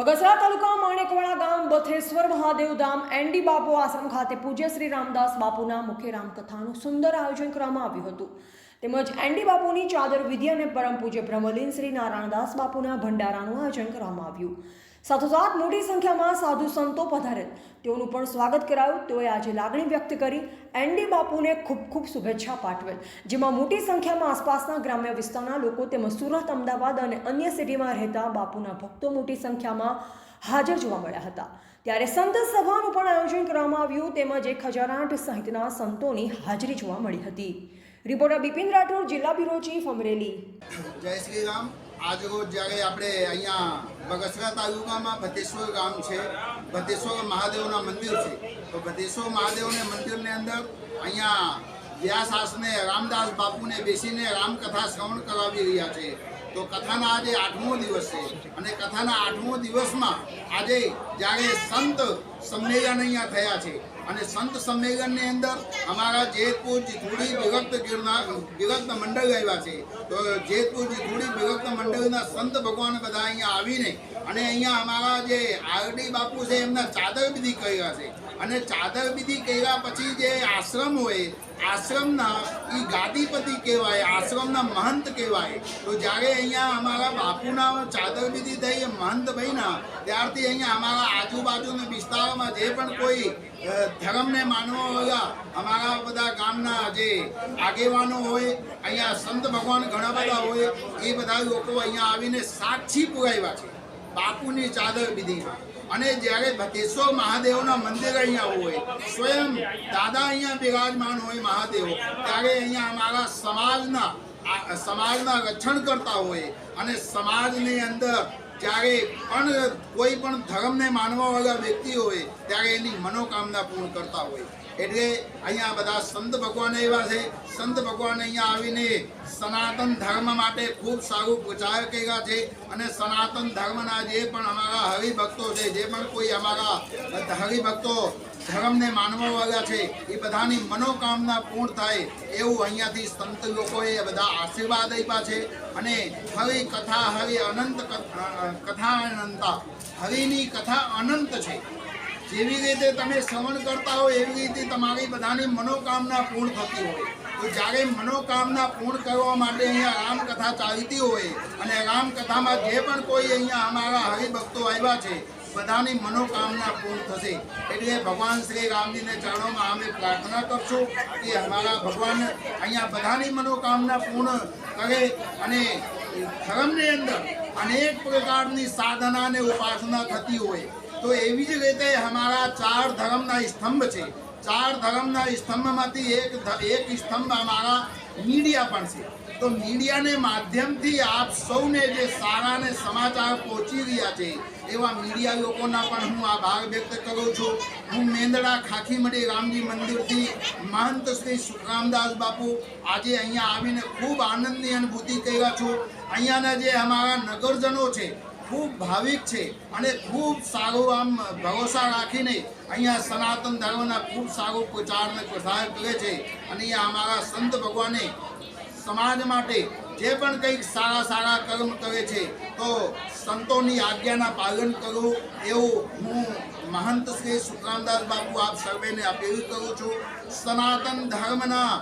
બગસરા તાલુકા માણેકવાડા ગામ, બથેશ્વર, મહાદેવ ધામ એનડી બાપુ આશ્રમ ખાતે પૂજ્ય શ્રી રામદાસ બાપુના મુખ્ય રામકથાનું સુંદર આયોજન કરવામાં આવ્યું હતું. તેમજ એનડી બાપુની ચાદર વિધિ અને પરમ પૂજ્ય બ્રહ્મલીન શ્રી નારાયણદાસ બાપુના ભંડારાનું આયોજન કરવામાં આવ્યું. સાથોસાથ મોટી સંખ્યામાં સાધુ સંતો પધારેલ. તેઓનું પણ સ્વાગત કરાયું. તેઓએ આજે લાગણી વ્યક્ત કરી. એનડી બાપુને ખૂબ ખૂબ શુભેચ્છા પાઠવેલ. જેમાં મોટી સંખ્યામાં આસપાસના ગ્રામ્ય વિસ્તારના લોકો તેમજ સુરત, અમદાવાદ અને અન્ય સિટીમાં રહેતા બાપુના ભક્તો મોટી સંખ્યામાં હાજર જોવા મળ્યા હતા. ત્યારે સંત સભાનું પણ આયોજન કરવામાં આવ્યું. તેમજ એક હજાર આઠ સહિતના સંતોની હાજરી જોવા મળી હતી. રિપોર્ટર બિપિન રાઠોડ, જિલ્લા બ્યુરો ચીફ અમરેલી. જય શ્રી રામ. આજ રોજ જ્યારે આપણે અહીંયા બગસરા તાલુકામાં ભતેશ્વર ગામ છે. ભતેશ્વર મહાદેવના મંદિર છે. તો ભતેશ્વર મહાદેવના મંદિરની અંદર અહીંયા વ્યાસાસને રામદાસ બાપુને બેસીને રામકથા શ્રવણ કરાવી રહ્યા છે. તો કથાના આજે આઠમો દિવસ છે અને કથાના આઠમો દિવસમાં આજે જ્યારે સંત સંમેલન અહીંયા થયા છે અને સંત સંમેલનની અંદર અમારા જેતપુર જીથુડી વિભક્ત ગિરનાર, વિભક્ત મંડળ આવ્યા છે. તો જેતપુર જીથુડી વિભક્ત મંડળના સંત ભગવાન બધા અહીંયા આવીને અને અહીંયા અમારા જે આરડી બાપુ છે એમના ચાદર વિધિ કર્યા છે. અને ચાદર વિધિ કર્યા પછી જે આશ્રમ હોય, આશ્રમના એ ગાદીપતિ કહેવાય, આશ્રમના મહંત કહેવાય. તો જ્યારે અહીંયા અમારા બાપુના ચાદર વિધિ થઈ મહંત ભાઈના ત્યારથી અહીંયા અમારા આજુબાજુના વિસ્તારમાં જે પણ કોઈ ધર્મને માનવા વાળા, અમારા બધા ગામના જે આગેવાનો હોય, અહીંયા સંત ભગવાન ઘણા બધા હોય, એ બધા લોકો અહીંયા આવીને સાક્ષી પુરાવ્યા છે. બાપુની ચાદર વિધિમાં અને જ્યારે ભતેશ્વર મહાદેવના મંદિર અહીંયા હોય, સ્વયં દાદા અહીંયા બિરાજમાન હોય મહાદેવ, ત્યારે અહીંયા અમારા સમાજના સમાજના રક્ષણ કરતા હોય અને સમાજની અંદર જ્યારે પણ કોઈ પણ ધર્મને માનવા વાળા વ્યક્તિ હોય, ત્યારે એની મનોકામના પૂર્ણ કરતા હોય. એટલે અહીંયા બધા સંત ભગવાન એવા છે. સંત ભગવાન અહીંયા આવીને સનાતન ધર્મ માટે ખૂબ સારું પ્રચાર કર્યા છે અને સનાતન ધર્મના જે પણ અમારા હરિભક્તો છે, જે પણ કોઈ અમારા હરિભક્તો ધર્મને માનવા વાળા છે, એ બધાની મનોકામના પૂર્ણ થાય એવું અહીંયાથી સંત લોકોએ બધા આશીર્વાદ આપ્યા છે અને હરિ કથા, હરિ અનંત કથા અનંતા, હરિની કથા અનંત છે. જેવી રીતે તમે શ્રવણ કરતા હો, એવી રીતે તમારી બધાની મનોકામના પૂર્ણ થતી હોય. તો જ્યારે મનોકામના પૂર્ણ કરવા માટે અહીંયા રામકથા ચાલતી હોય અને રામકથામાં જે પણ કોઈ અહીંયા અમારા હરિભક્તો આવ્યા છે, બધાની મનોકામના પૂર્ણ થશે. એટલે ભગવાન શ્રી રામજીને ચરણોમાં અમે પ્રાર્થના કરશું કે અમારા ભગવાન અહીંયા બધાની મનોકામના પૂર્ણ કરે અને ધર્મની અંદર અનેક પ્રકારની સાધના અને ઉપાસના થતી હોય. તો એવી જ રીતે અમારા ચાર ધર્મના સ્તંભ છે. ચાર ધર્મના સ્તંભમાંથી એક એક સ્તંભ અમારા મીડિયા પણ છે. તો મીડિયાને માધ્યમથી આપ સૌને જે સારા અને સમાચાર પહોંચી રહ્યા છે, એવા મીડિયા લોકોના પણ હું આભાર વ્યક્ત કરું છું. હું મેંદડા ખાખીમડી રામજી મંદિરથી મહંત શ્રી સુખરામદાસ બાપુ આજે અહીંયા આવીને ખૂબ આનંદની અનુભૂતિ કર્યા છું. અહીંયાના જે અમારા નગરજનો છે ખૂબ ભાવિક છે અને ખૂબ સારું આમ ભરોસા રાખીને અહીંયા સનાતન ધર્મના ખૂબ સારો પ્રચાર અને પ્રસાર કરે છે. અને અહીંયા અમારા સંત ભગવાને સમાજ માટે જે પણ કંઈક સારા સારા કર્મ કરે છે, તો સંતોની આજ્ઞાના પાલન કરું એવું હું મહંત શ્રી સુખરામદાસ બાપુ આપ સર્વેને અપીલ કરું છું. સનાતન ધર્મના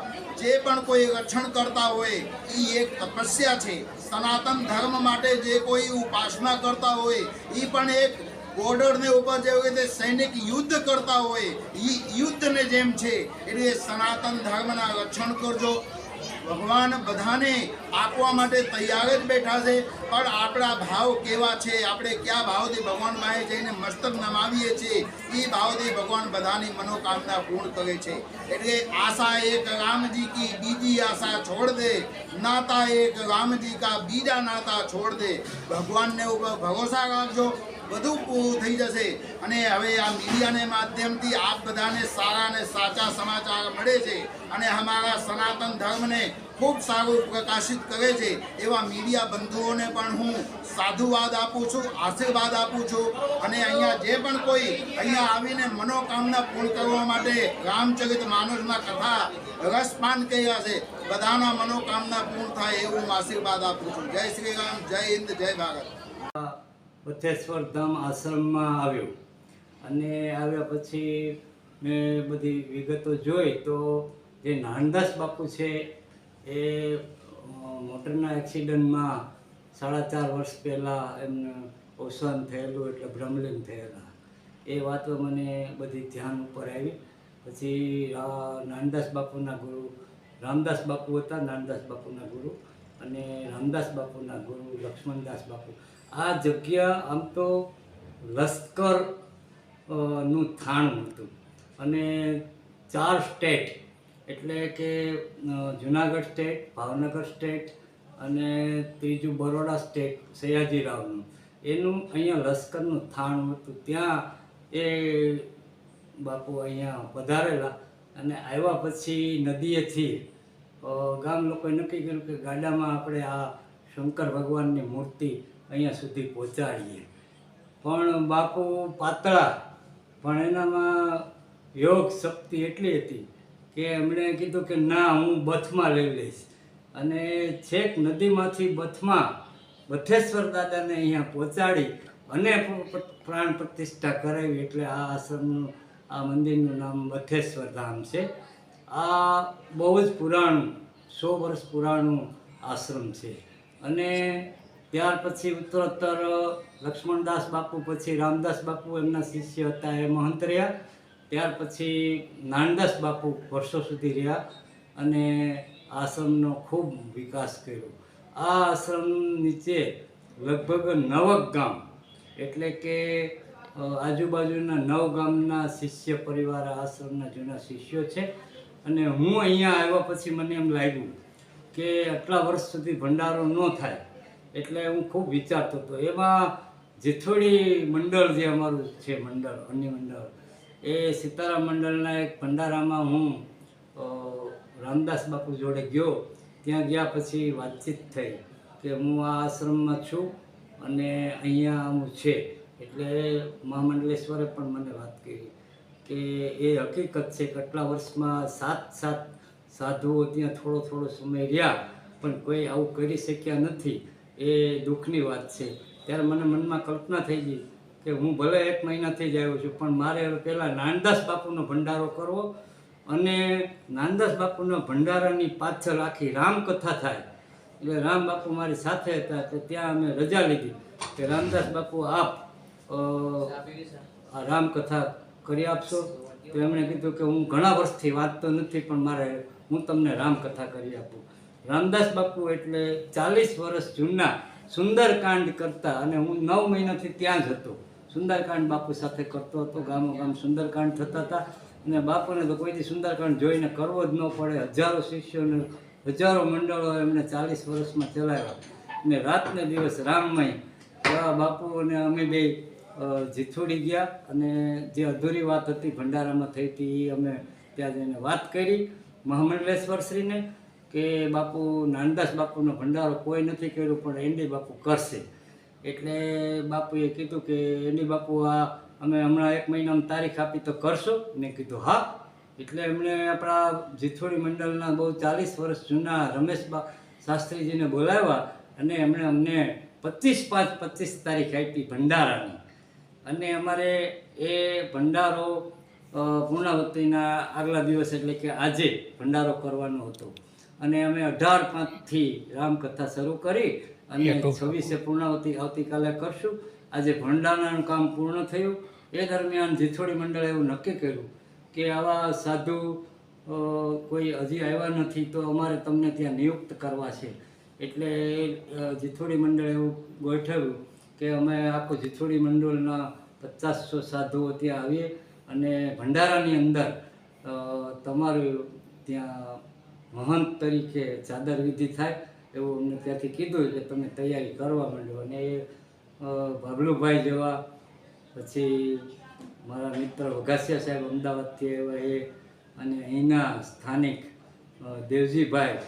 જે પણ કોઈ રક્ષણ કરતા હોય એ એક તપસ્યા છે. સનાતન ધર્મ માટે જે કોઈ ઉપાસના કરતા હોય એ પણ એક બોર્ડરને ઉપર જે હોય તે સૈનિક યુદ્ધ કરતા હોય એ યુદ્ધને જેમ છે, એટલે સનાતન ધર્મના રક્ષણ કરજો. ભગવાન બધાને આપવા માટે તૈયાર જ બેઠા છે. પણ આપણા ભાવ કેવા છે? આપણે કયા ભાવથી ભગવાન પાસે જઈને મસ્તક નમાવીએ છીએ? એ ભાવથી ભગવાન બધાની મનોકામના પૂર્ણ કરે છે. એટલે આશા એક રામજી કી બીજી આશા છોડ દે. નાતા એક રામજી કા બીજા નાતા છોડ દે. ભગવાનને ઉપર ભરોસા રાખજો. બધું થઈ જશે. અને હવે આ મીડિયાને માધ્યમથી આપ બધાને સારા અને સાચા સમાચાર મળે છે. અને અમારા સનાતન ધર્મને ખૂબ સારું પ્રકાશિત કરે છે. એવા મીડિયા બંધુઓને પણ હું સાધુવાદ આપું છું, આશીર્વાદ આપું છું. અને અહીંયા જે પણ કોઈ અહીંયા આવીને મનોકામના પૂર્ણ કરવા માટે રામચરિત માનસના કથા રસપાન કર્યા છે, બધાના મનોકામના પૂર્ણ થાય એવું આશીર્વાદ આપું છું. જય શ્રી રામ, જય હિન્દ, જય ભારત. બથેશ્વર ધામ આશ્રમમાં આવ્યો. અને આવ્યા પછી મેં બધી વિગતો જોઈ તો જે નાનદાસ બાપુ છે એ મોટરના એક્સિડન્ટમાં સાડા ચાર વર્ષ પહેલાં એમને અવસાન થયેલું એટલે ભ્રમલિંગ થયેલા. એ વાતો મને બધી ધ્યાન ઉપર આવી. પછી નાનદાસ બાપુના ગુરુ, રામદાસ બાપુ હતા, નાનદાસ બાપુના ગુરુ અને રામદાસ બાપુના ગુરુ લક્ષ્મણદાસ બાપુ. આ જગ્યા આમ તો લશ્કરનું થાણું હતું. અને ચાર સ્ટેટ એટલે કે જુનાગઢ સ્ટેટ ભાવનગર સ્ટેટ અને ત્રીજું બરોડા સ્ટેટ સયાજીરાવનું. એનું અહીંયા લશ્કરનું થાણું હતું. ત્યાં એ બાપુ અહીંયા પધારેલા અને આવ્યા પછી નદીએથી ગામ લોકોએ નક્કી કર્યું કે ગાડામાં આપણે આ શંકર ભગવાનની મૂર્તિ અહીંયા સુધી પહોંચાડીએ. પણ બાપુ પાતળા, પણ એનામાં યોગ શક્તિ એટલી હતી કે એમણે કીધું કે ના, હું બથમાં લઈ લઈશ. અને છેક નદીમાંથી બથમાં બથેશ્વર દાદાને અહીંયા પહોંચાડી અને પ્રાણ પ્રતિષ્ઠા કરાવી એટલે આ આશ્રમનું, આ મંદિરનું નામ બથેશ્વર ધામ છે. આ બહુ જ પુરાણું, સો વર્ષ પુરાણું આશ્રમ છે. અને ત્યાર પછી ઉત્તરોત્તર લક્ષ્મણદાસ બાપુ, પછી રામદાસ બાપુ એમના શિષ્ય હતા, એ મહંત રહ્યા. ત્યાર પછી નાનદાસ બાપુ વર્ષો સુધી રહ્યા અને આશ્રમનો ખૂબ વિકાસ કર્યો. આ આશ્રમ નીચે લગભગ નવક ગામ, એટલે કે આજુબાજુના નવ ગામના શિષ્ય પરિવાર આશ્રમના જૂના શિષ્યો છે. અને હું અહીંયા આવ્યા પછી મને એમ લાગ્યું કે આટલા વર્ષ સુધી ભંડારો ન થાય. એટલે હું ખૂબ વિચારતો હતો. એમાં જેથોડી મંડળ જે અમારું છે મંડળ, અન્ય મંડળ, એ સીતારામ મંડળના એક ભંડારામાં હું રામદાસ બાપુ જોડે ગયો. ત્યાં ગયા પછી વાતચીત થઈ કે હું આ આશ્રમમાં છું અને અહીંયા હું છે. એટલે મહામંડલેશ્વરે પણ મને વાત કરી કે એ હકીકત છે કેટલા વર્ષમાં સાત સાત સાધુઓ ત્યાં થોડો થોડો સમય રહ્યા, પણ કોઈ આવું કરી શક્યા નથી. એ દુઃખની વાત છે. ત્યારે મને મનમાં કલ્પના થઈ ગઈ કે હું ભલે એક મહિનાથી જ આવ્યો છું, પણ મારે હવે પહેલાં નાનદાસ બાપુનો ભંડારો કરવો અને નાનદાસ બાપુના ભંડારાની પાછળ આખી રામકથા થાય. એટલે રામ બાપુ મારી સાથે હતા તો ત્યાં અમે રજા લીધી કે રામદાસ બાપુ આપ આ રામકથા કરી આપશો. તો એમણે કીધું કે હું ઘણા વર્ષથી વાંચતો નથી, પણ મારે, હું તમને રામકથા કરી આપું. રામદાસ બાપુ એટલે ચાલીસ વર્ષ જૂના સુંદરકાંડ કરતા અને હું નવ મહિનાથી ત્યાં જ હતો. સુંદરકાંડ બાપુ સાથે કરતો હતો, ગામો ગામ સુંદરકાંડ થતા હતા. અને બાપુને તો કોઈથી સુંદરકાંડ જોઈને કરવો જ ન પડે. હજારો શિષ્યોને, હજારો મંડળો એમને ચાલીસ વર્ષમાં ચલાવ્યા. અને રાતને દિવસ રામમય. એવા બાપુ અને અમે બે જીથોડી ગયા અને જે અધૂરી વાત હતી, ભંડારામાં થઈ હતી, એ અમે ત્યાં જઈને વાત કરી. મહામંડલેશ્વર શ્રીને કે બાપુ નાનદાસ બાપુનો ભંડારો કોઈ નથી કર્યો, પણ એન્ડી બાપુ કરશે. એટલે બાપુએ કીધું કે એંડી બાપુ, આ અમે હમણાં એક મહિનામાં તારીખ આપી તો કરશો? મેં કીધું, હા. એટલે એમણે આપણા જીથોડી મંડળના બહુ ચાલીસ વર્ષ જૂના રમેશબા શાસ્ત્રીજીને બોલાવ્યા અને એમણે અમને પચીસ પાંચ પચીસ તારીખ આપી ભંડારાની. અને અમારે એ ભંડારો પૂર્ણાવતીના આગલા દિવસ એટલે કે આજે ભંડારો કરવાનો હતો. અને અમે અઢાર પાંચથી રામકથા શરૂ કરી અને છવ્વીસે પૂર્ણાવતી આવતીકાલે કરશું. આજે ભંડારાનું કામ પૂર્ણ થયું. એ દરમિયાન જીથોડી મંડળે એવું નક્કી કર્યું કે આવા સાધુ કોઈ હજી આવ્યા નથી તો અમારે તમને ત્યાં નિયુક્ત કરવા છે. એટલે જીથોડી મંડળે એવું ગોઠવ્યું કે અમે આખું જીથોડી મંડળના પચાસસો સાધુઓ ત્યાં આવીએ અને ભંડારાની અંદર તમારું ત્યાં મહંત તરીકે ચાદર વિધિ થાય એવું અમને ત્યાંથી કીધું કે તમે તૈયારી કરવા માંડો અને એ ભાગલુભાઈ જેવા, પછી મારા મિત્ર વઘાસિયા સાહેબ અમદાવાદથી આવ્યા એ અને અહીંના સ્થાનિક દેવજીભાઈ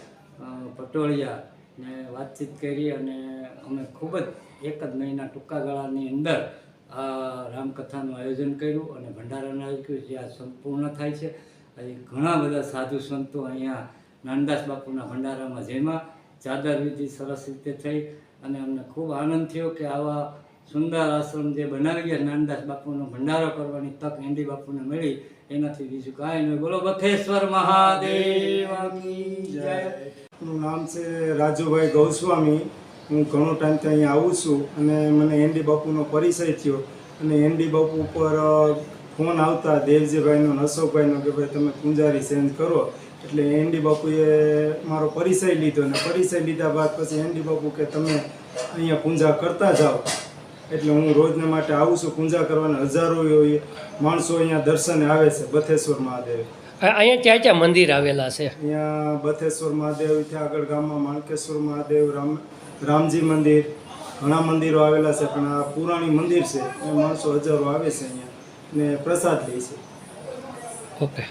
પટોળિયા ને વાતચીત કરી અને અમે ખૂબ જ, એક જ મહિના ટૂંકા ગાળાની અંદર આ રામકથાનું આયોજન કર્યું અને ભંડારાનું આયોજન કર્યું. જે આ સંપૂર્ણ થાય છે. હજી ઘણા બધા સાધુ સંતો અહીંયા નાનદાસ બાપુના ભંડારામાં જેમાં ચાદર વિધિ સરસ રીતે થઈ અને અમને ખૂબ આનંદ થયો કે આવા સુંદર આશ્રમ જે બનાવી ગયા, નાનદાસ બાપુનો ભંડારો કરવાની તક એન્ડી બાપુને મળી. એનાથી બીજું કાંઈ નહીં બોલો બથેશ્વર મહાદેવ મારું નામ છે રાજુભાઈ ગૌસ્વામી. હું ઘણો ટાઈમથી અહીંયા આવું છું અને મને એનડી બાપુનો પરિચય થયો અને એનડી બાપુ ઉપર ફોન આવતા દેવજીભાઈનો ને અશોકભાઈનો કે ભાઈ તમે પૂંજારી ચેન્જ કરો. એટલે એનડી બાપુએ મારો પરિચય લીધો ને પરિચય લીધા બાદ પછી એનડી બાપુ કે તમે અહીંયા પૂંજા કરતા જાઓ. એટલે હું રોજને માટે આવું છું પૂંજા કરવાના હજારો માણસો અહીંયા દર્શને આવે છે બથેશ્વર મહાદેવ. અહીંયા ક્યાં ક્યાં મંદિર આવેલા છે? અહીંયા બથેશ્વર મહાદેવ ત્યાં આગળ ગામમાં માણકેશ્વર મહાદેવ રામ રામજી મંદિર ઘણા મંદિરો આવેલા છે પણ આ પુરાણી મંદિર છે એ માણસો હજારો આવે છે અહીંયા ને પ્રસાદ લે છે. ઓકે.